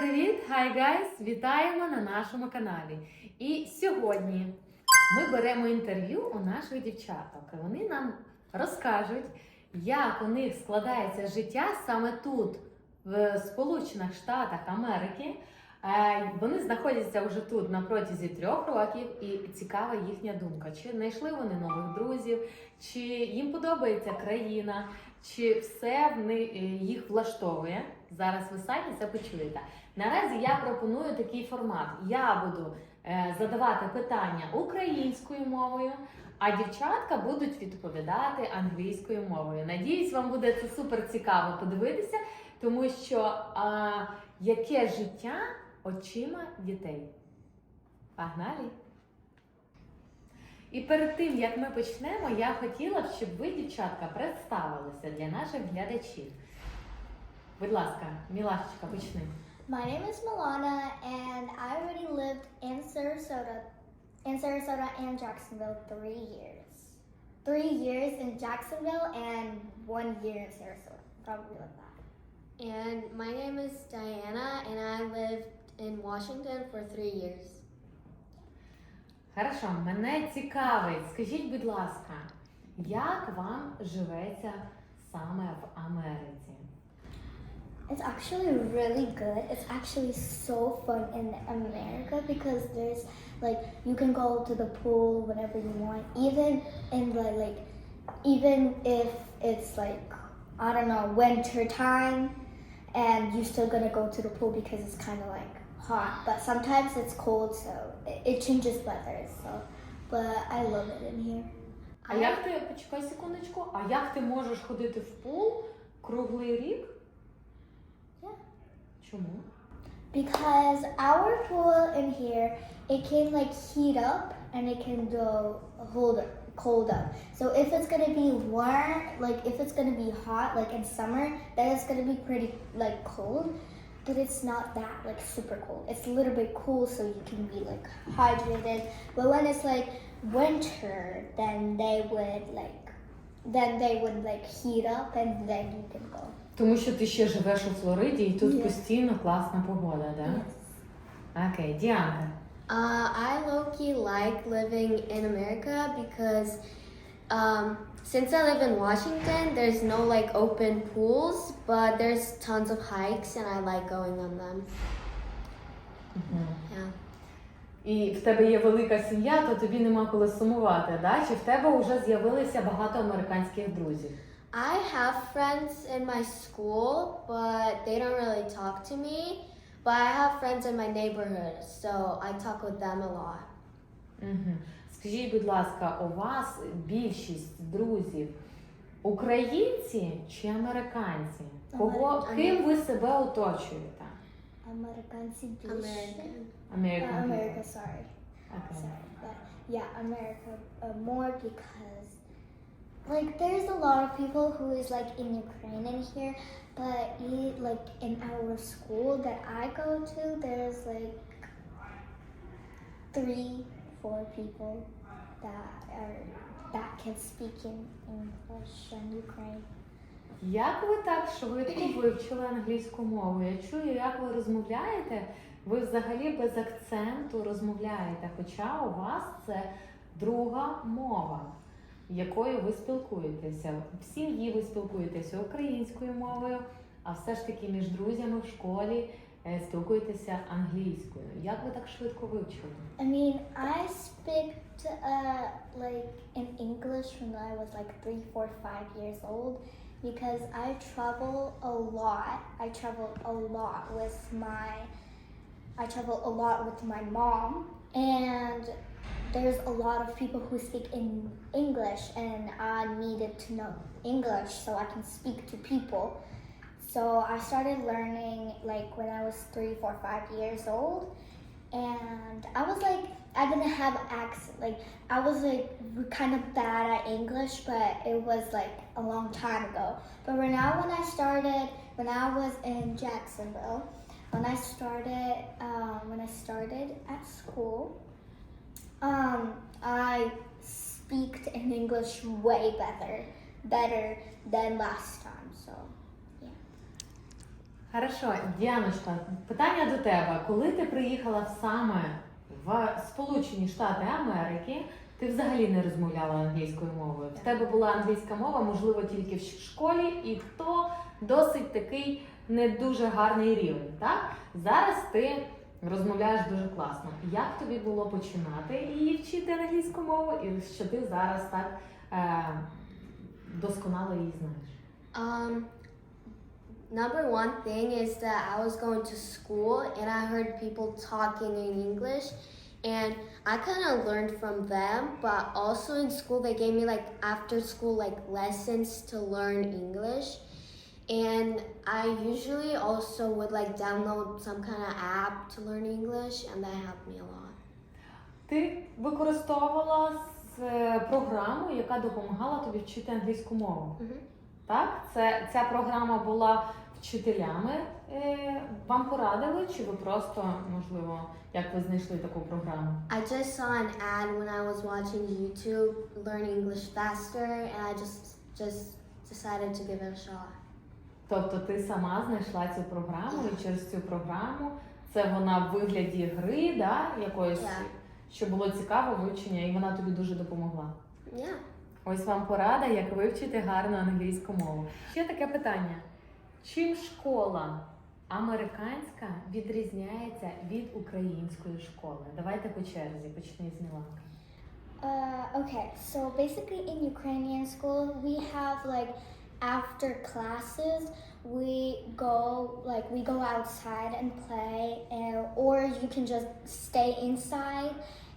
Привіт! Hi guys! Вітаємо на нашому каналі. І сьогодні ми беремо інтерв'ю у наших дівчаток. Вони нам розкажуть, як у них складається життя саме тут, в Сполучених Штатах Америки. Е, Вони знаходяться вже тут на протязі трьох років, і цікава їхня думка. Чи знайшли вони нових друзів, чи їм подобається країна, чи все в ни- е, їх влаштовує. Зараз ви самі це почуєте. Наразі я пропоную такий формат. Я буду е, задавати питання українською мовою, а дівчатка будуть відповідати англійською мовою. Надіюсь, вам буде це супер цікаво подивитися, тому що а, яке життя очима дітей. Погнали! І перед тим як ми почнемо, я хотіла б, щоб ви, дівчатка, представилися для наших глядачів. Будь ласка, Мілашечка, почни. My name is Milana, and I already lived in Sarasota, in Sarasota and Jacksonville three years. Three years in Jacksonville and one year in Sarasota, probably like that. And my name is Diana, and I lived in Washington for three years. Хорошо, мене цікавить. Скажіть, будь ласка, як вам живеться саме в Америці? It's actually really good. It's actually so fun in America because there's like you can go to the pool whenever you want, even in the like, even if it's like I don't know winter time, and you're still gonna go to the pool because it's kind of like hot. But sometimes it's cold, so it, it changes weather. So, but I love it in here. А як ти почекай секундочку? А як ти можеш ходити в пул круглий рік? Yeah. Чому? Because our pool in here, it can like heat up and it can go hold cold up. So if it's gonna be warm, like if it's gonna be hot, like in summer, then it's gonna be pretty like cold. But it's not that like super cold. It's a little bit cool so you can be like hydrated. But when it's like winter, then they would like then they would like heat up and then you can go. Тому що ти ще живеш у Флориді і тут Ні. постійно класна погода, так? Yes. Окей, Діанка. Uh, I low key like living in America because um, since I live in Washington, there's no like open pools, but there's tons of hikes, and I like going on them. Yeah. І в тебе є велика сім'я, то тобі нема коли сумувати, да? Чи в тебе вже з'явилися багато американських друзів? I have friends in my school, but they don't really talk to me. But I have friends in my neighborhood, so I talk with them a lot. Угу. Скажіть, будь ласка, у вас більшість друзів українці чи американці? Кого Американці. ким ви себе оточуєте? American American. American Uh, people. America, sorry. Okay. Sorry, but yeah, America uh, more because like there's a lot of people who is like in Ukraine in here, but it, like in our school that I go to, there's like three, four people that are that can speak in English and Ukraine. Як ви так швидко вивчили англійську мову? Я чую, як ви розмовляєте. Ви взагалі без акценту розмовляєте, хоча у вас це друга мова, якою ви спілкуєтеся. В сім'ї ви спілкуєтеся українською мовою, а все ж таки між друзями в школі е, спілкуєтеся англійською. Як ви так швидко вивчили? I mean, I speak uh, like in English when I was like three, four, five years old because I travel a lot. I travel a lot with my, I travel a lot with my mom, and there's a lot of people who speak in English, and I needed to know English so I can speak to people. So I started learning like when I was three, four, five years old and I was like, I didn't have accent. Like, I was like kind of bad at English, but it was like a long time ago. But right now, when I started, when I was in Jacksonville, when I started, um, when I started at school, um, I speak in English way better, better than last time. So. Хорошо, Діаночка, питання до тебе. Коли ти приїхала саме в Сполучені Штати Америки, ти взагалі не розмовляла англійською мовою. В тебе була англійська мова, можливо, тільки в школі, і то досить такий не дуже гарний рівень. Так? Зараз ти розмовляєш дуже класно. Як тобі було починати її вчити англійську мову, і що ти зараз так е, досконало її знаєш? Um, number one thing is that I was going to school and I heard people talking in English and I kind of learned from them, but also in school they gave me like after school like lessons to learn English. And I usually also would like download some kind of app to learn English and that helped me a lot. Ти використовувала з- е, програму, яка допомагала тобі вчити англійську мову. Мгм. Так, це ця програма була вчителями. Е, вам порадили, чи ви просто, можливо, як ви знайшли таку програму? I just saw an ad when I was watching YouTube, learn English faster, and I just just decided to give it a shot. Тобто ти сама знайшла цю програму, і через цю програму це вона в вигляді гри, да, якоїсь, Так. що було цікаво вивчення, і вона тобі дуже допомогла. Yeah. Ось вам порада, як вивчити гарно англійську мову. Ще таке питання: чим школа американська відрізняється від української школи? Давайте по черзі, почни з Міланки. Uh, okay, so basically in Ukrainian school, we have like after classes, we go like we go outside and play, and or you can just stay inside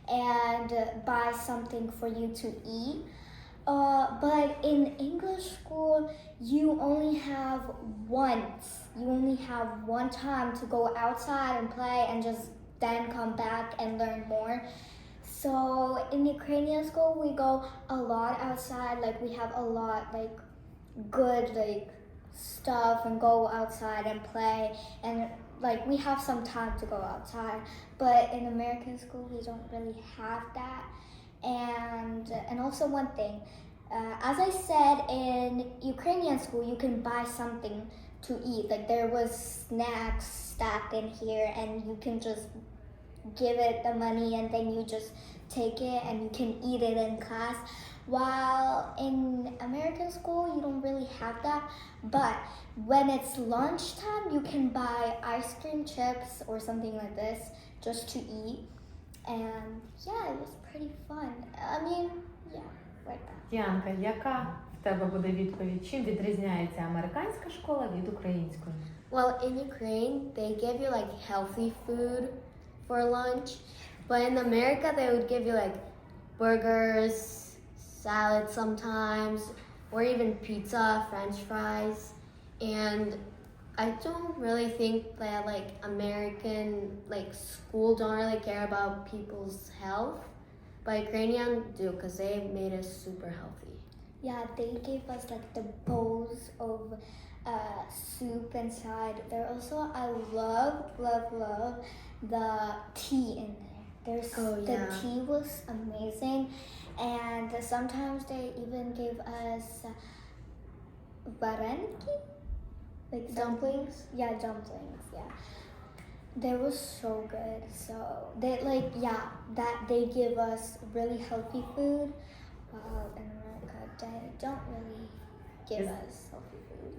and buy something for you to eat. Uh, but in English school, you only have once. You only have one time to go outside and play, and just then come back and learn more. So in Ukrainian school, we go a lot outside. Like we have a lot like good like stuff and go outside and play and like we have some time to go outside. But in American school, we don't really have that. And and also one thing, uh, as I said, in Ukrainian school, you can buy something to eat. Like there was snacks stacked in here, and you can just give it the money and then you just take it and you can eat it in class. While in American school, you don't really have that. But when it's lunchtime, you can buy ice cream chips or something like this just to eat. And yeah, it was pretty fun. I mean, yeah, like that. Діанка, яка в тебе буде відповідь? Чим відрізняється американська школа від української? Well, in Ukraine, they give you like healthy food for lunch, but in America, they would give you like burgers, salad sometimes, or even pizza, french fries. And I don't really think that like American like school don't really care about people's health, but Ukrainian do because they made us super healthy. Yeah, they gave us like the bowls of uh, soup inside. There also, I love, love, love the tea in. There's Oh, the yeah. tea was amazing, and sometimes they even gave us uh, vareniki, like Dumplings? Yeah, dumplings. Yeah, they were so good. So they like yeah that they give us really healthy food. While in America, they don't really give Is- us healthy food.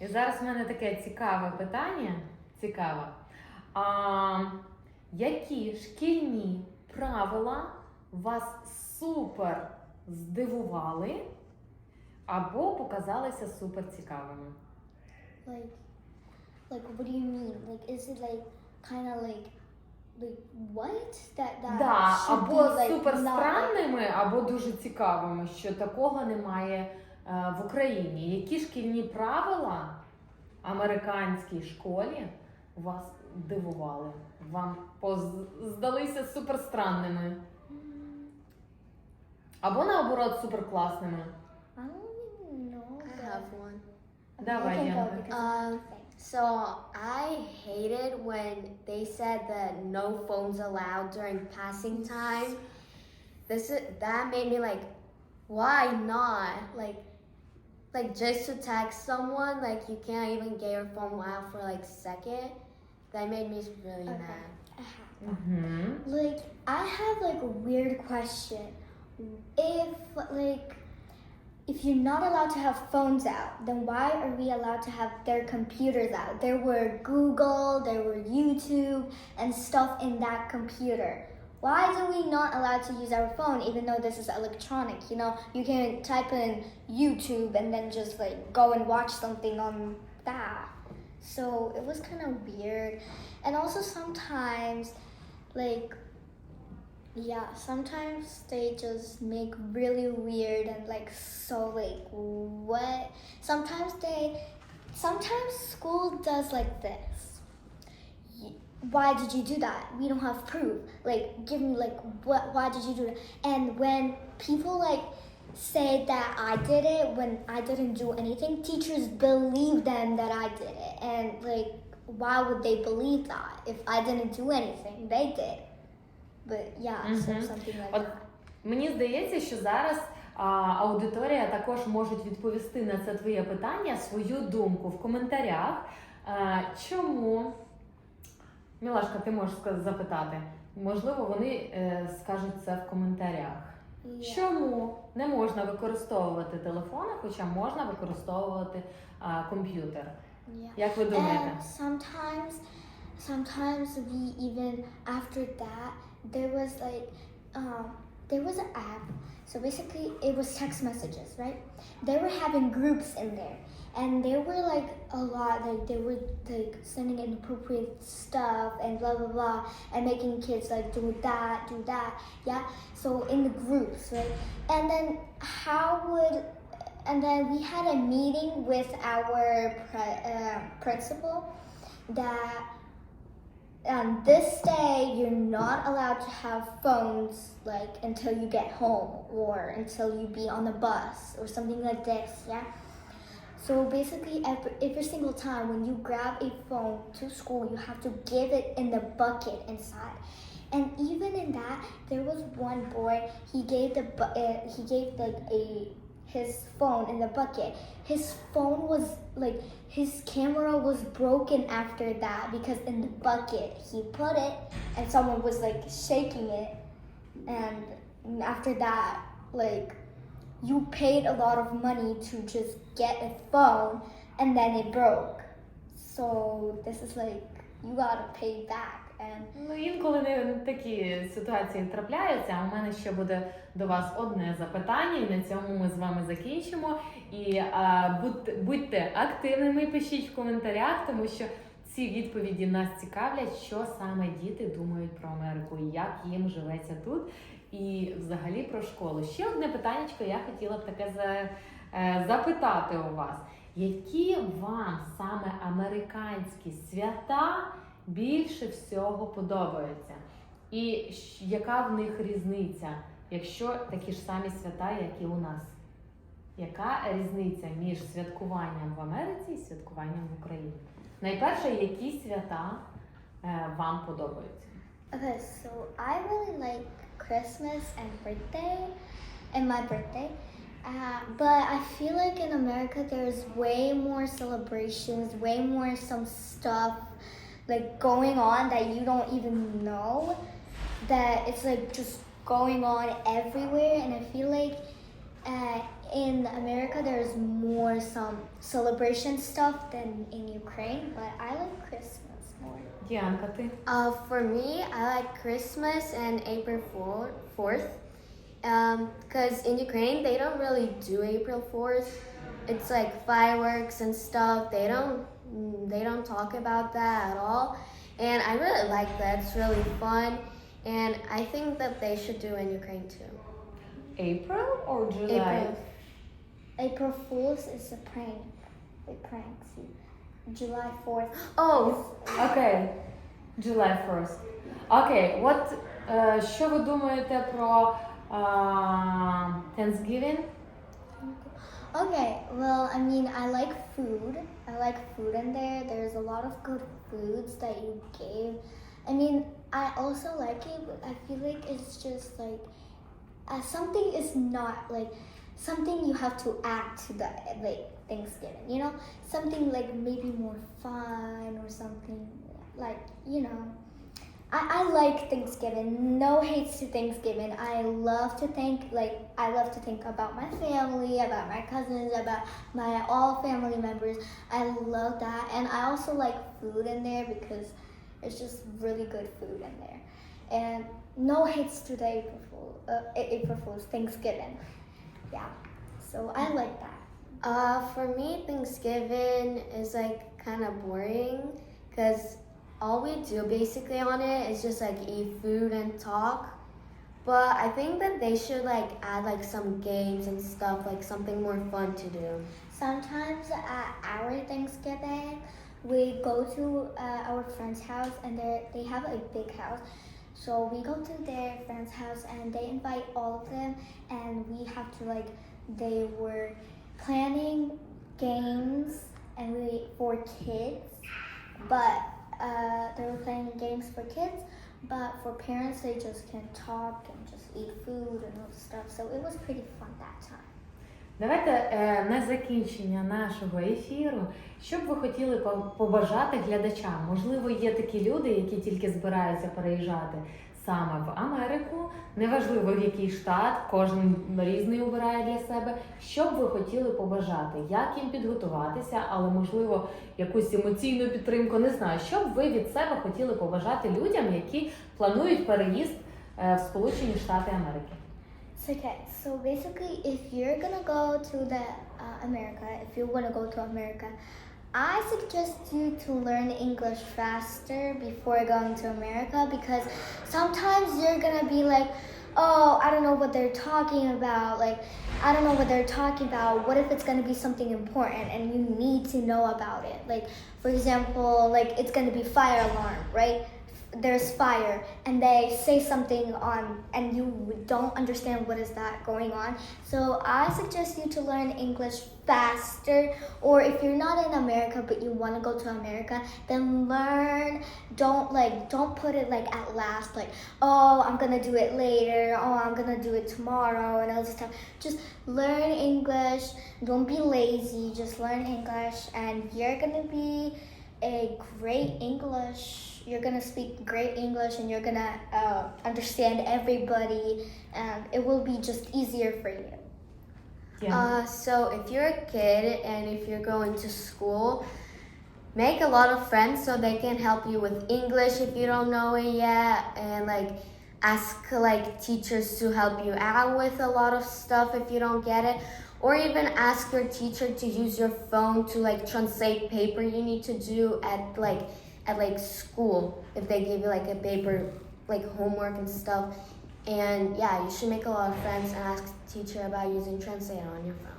І зараз в мене таке цікаве питання. Цікаве. А, які шкільні правила вас супер здивували або показалися супер цікавими? Like, like what do you mean? Like, is it like kind of like, like what that that Да, або be супер like- странними, або дуже цікавими, що такого немає е, в Україні. Які шкільні правила в американській школі вас дивували? Вам поз- здалися супер странними? Або наоборот супер класними? I don't even know. I but- have one. Okay, Давай, you can go Янка. because Um, thanks. So I hated when they said that no phones allowed during passing time. This is, that made me like, why not? Like like just to text someone, like you can't even get your phone out for like a second. They made me really okay. mad. Mm-hmm. Like I have like a weird question. If like if you're not allowed to have phones out, then why are we allowed to have their computers out? There were Google, there were YouTube and stuff in that computer. Why are we not allowed to use our phone even though this is electronic? You know, you can type in YouTube and then just like go and watch something on that. So it was kind of weird. And also sometimes like yeah sometimes they just make really weird and like so like what? Sometimes they sometimes school does like this. Why did you do that? We don't have proof. Like give me like what why did you do that? And when people like say that i did it when i didn't do anything teachers believe them that i did it and like why would they believe that if i didn't do anything they did but yeah so Mhm. something like От that Мені здається, що зараз а, аудиторія також може відповісти на це твоє питання свою думку в коментарях. А, чому? Мілашка, ти можеш запитати. Можливо, вони е, скажуть це в коментарях. yeah. Чому не можна використовувати телефони, хоча можна використовувати а, комп'ютер? yeah Як ви думаєте? And sometimes, sometimes we even after that there was like, um, there was an app. So basically, it was text messages, right? They were having groups in there, and there were like a lot. Like they were like sending inappropriate stuff and blah blah blah, and making kids like do that, do that. Yeah. So in the groups, right? And then how would and then we had a meeting with our pre- uh, principal that on this day you're not allowed to have phones like until you get home or until you be on the bus or something like this yeah so basically every, every single time when you grab a phone to school you have to give it in the bucket inside. And even in that there was one boy he gave the uh, he gave like a his phone in the bucket. His phone was like his camera was broken after that because in the bucket he put it and someone was like shaking it. And after that like you paid a lot of money to just get a phone and then it broke so this is like you gotta pay back Ну, інколи не такі ситуації трапляються. А у мене ще буде до вас одне запитання, і на цьому ми з вами закінчимо. І а, будьте, будьте активними, пишіть в коментарях, тому що ці відповіді нас цікавлять, що саме діти думають про Америку, як їм живеться тут, і взагалі про школу. Ще одне питання я хотіла б таке за, е, запитати у вас. Які вам саме американські свята більше всього подобаються? І яка в них різниця, якщо такі ж самі свята, як і у нас? Яка різниця між святкуванням в Америці і святкуванням в Україні? Найперше, які свята е, вам подобаються? Okay, so I really like Christmas and birthday, and my birthday. Uh, but I feel like in America there's way more celebrations, way more some stuff like going on that you don't even know. That it's like just going on everywhere, and I feel like uh, in America there's more some celebration stuff than in Ukraine. But I like Christmas more. Gianca, ти? Uh, for me, I like Christmas and April 4th. Because um, in Ukraine, they don't really do April 4th. It's like fireworks and stuff. They don't they don't talk about that at all. And I really like that. It's really fun. And I think that they should do in Ukraine too. April or July? April. April Fool's is a prank. They pranks you. July 4th. Oh, Окей. July 1st. Окей, от е, що ви думаєте про е, Thanksgiving? Okay, well, I mean, I like food. I like food in there. There's a lot of good foods that you gave. I mean, I also like it, but I feel like it's just like uh, something is not like something you have to add to the like Thanksgiving. You know, something like maybe more fun or something like you know. I, I like Thanksgiving. No hates to Thanksgiving. I love to think like I love to think about my family, about my cousins, about my all family members. I love that, and I also like food in there because it's just really good food in there. And no hates to the April Fool, uh, April Fools, Thanksgiving. Yeah, so I like that. Uh, for me, Thanksgiving is like kind of boring because all we do basically on it is just like eat food and talk. But I think that they should like add like some games and stuff, like something more fun to do. Sometimes at our Thanksgiving, we go to uh, our friend's house and they they have a big house. So we go to their friend's house and they invite all of them and we have to like they were planning games and we for kids, but uh, they were playing games for kids. But for parents, they just can talk and just eat food and all stuff. So it was pretty fun that time. Давайте е, на закінчення нашого ефіру, що б ви хотіли побажати глядачам? Можливо, є такі люди, які тільки збираються переїжджати саме в Америку. Неважливо в який штат, кожен різний обирає для себе. Що б ви хотіли побажати? Як їм підготуватися, але можливо якусь емоційну підтримку, не знаю. Що б ви від себе хотіли побажати людям, які планують переїзд е, в Сполучені Штати Америки? Okay, so basically, if you're gonna go to the uh, America, if you wanna go to America, I suggest you to learn English faster before going to America because sometimes you're gonna be like, oh, I don't know what they're talking about. Like, I don't know what they're talking about. What if it's gonna be something important and you need to know about it? Like, for example, like it's gonna be fire alarm, right? There's fire and they say something on and you don't understand what is that going on. So i suggest you to learn english faster or if you're not in america but you want to go to america then learn don't like don't put it like at last like oh i'm gonna do it later. Oh i'm gonna do it tomorrow and all this stuff. Just learn english. Don't be lazy. Just learn english and you're gonna be a great English. You're gonna speak great English and you're gonna uh, understand everybody, and it will be just easier for you. Uh, so if you're a kid and if you're going to school, make a lot of friends so they can help you with English if you don't know it yet, and like ask like teachers to help you out with a lot of stuff if you don't get it, or even ask your teacher to use your phone to like translate paper you need to do at like at like school if they give you like a paper like homework and stuff. And yeah, you should make a lot of friends and ask teacher about using Translator on your phone.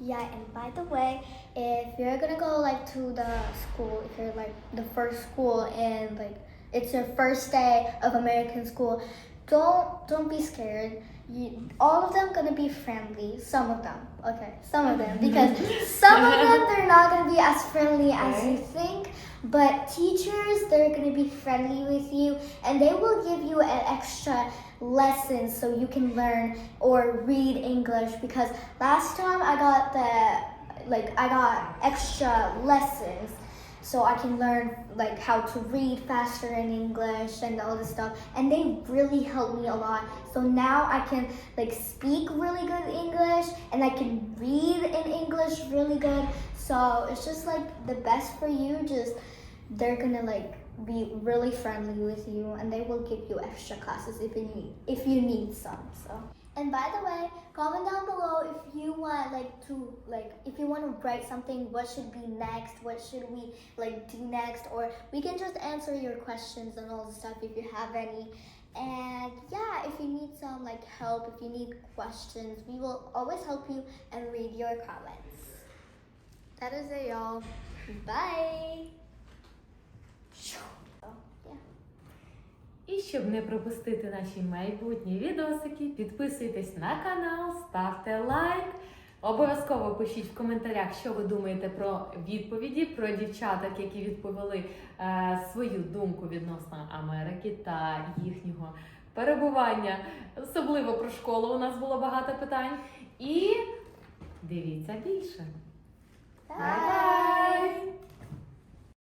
Yeah, and by the way, if you're gonna go like to the school, if you're like the first school and like it's your first day of American school, don't don't be scared. You, all of them gonna be friendly. Some of them, okay, some of them because some of them they're not gonna be as friendly as you think. But teachers, they're gonna be friendly with you, and they will give you an extra lesson so you can learn or read English. Because last time I got the like I got extra lessons so I can learn like how to read faster in English and all this stuff. And they really helped me a lot. So now I can like speak really good English and I can read in English really good. So it's just like the best for you. Just they're gonna like be really friendly with you and they will give you extra classes if you need if you need some. So and by the way, comment down below if you want like to like if you want to write something what should be next, what should we like do next or we can just answer your questions and all the stuff if you have any. And yeah, if you need some like help, if you need questions, we will always help you and read your comments. That is it, y'all. Bye. І щоб не пропустити наші майбутні відосики, підписуйтесь на канал, ставте лайк. Обов'язково пишіть в коментарях, що ви думаєте про відповіді, про дівчаток, які відповіли е, свою думку відносно Америки та їхнього перебування. Особливо про школу у нас було багато питань. І Дивіться більше. Bye. Бай-бай!